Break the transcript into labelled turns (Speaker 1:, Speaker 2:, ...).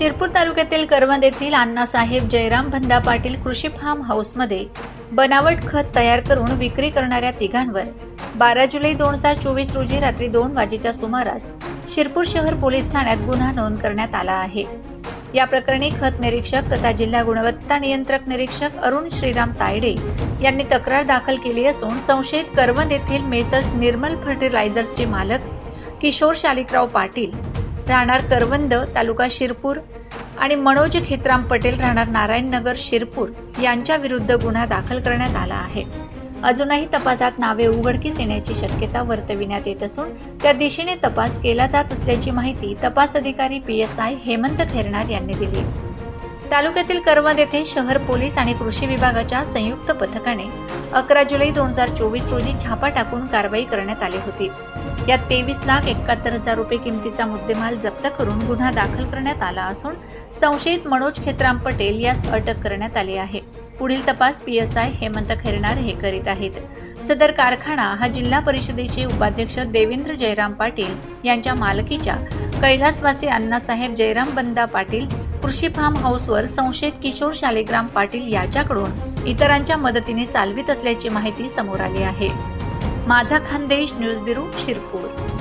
Speaker 1: शिरपूर तालुक्यातील करवंद येथील अण्णासाहेब जयराम भंदा पाटील कृषी फार्म हाऊसमध्ये बनावट खत तयार करून विक्री करणाऱ्या तिघांवर बारा जुलै दोन हजार चोवीस रोजी रात्री दोन वाजेच्या सुमारास शिरपूर शहर पोलीस ठाण्यात गुन्हा नोंद करण्यात आला आहे. या प्रकरणी खत निरीक्षक तथा जिल्हा गुणवत्ता नियंत्रक निरीक्षक अरुण श्रीराम तायडे यांनी तक्रार दाखल केली असून संशयित करवंद येथील मेसर्स निर्मल फर्टिलायझर्सचे मालक किशोर शालिकराव पाटील राहणार करवंद तालुका शिरपूर आणि मनोज खेतराम पटेल राहणार नारायणनगर शिरपूर यांच्या विरुद्ध गुन्हा दाखल करण्यात आला आहे. अजूनही तपासात नावे उघडकीस येण्याची शक्यता वर्तविण्यात येत असून त्या दिशेने तपास केला जात असल्याची माहिती तपास अधिकारी P S I Hemant Khernar यांनी दिली. तालुक्यातील करवंद येथे शहर पोलीस आणि कृषी विभागाच्या संयुक्त पथकाने अकरा जुलै दोन हजार चोवीस रोजी छापा टाकून कारवाई करण्यात आली होती. यात तेवीस लाख एकाहत्तर हजार रुपये किमतीचा मुद्देमाल जप्त करून गुन्हा दाखल करण्यात आला असून संशयित मनोज खेत्राम पटेल यास अटक करण्यात आली आहे. पुढील तपास P S I Hemant Khairnar हे करीत आहेत. सदर कारखाना हा जिल्हा परिषदेचे उपाध्यक्ष देवेंद्र जयराम पाटील यांच्या मालकीच्या कैलासवासी अण्णासाहेब जयराम बंदा पाटील कृषी फार्म हाऊसवर संशयित किशोर शालिग्राम पाटील याच्याकडून इतरांच्या मदतीने चालवित असल्याची माहिती समोर आली आहे. माझा खानदेश न्यूज ब्युरो शिरपूर.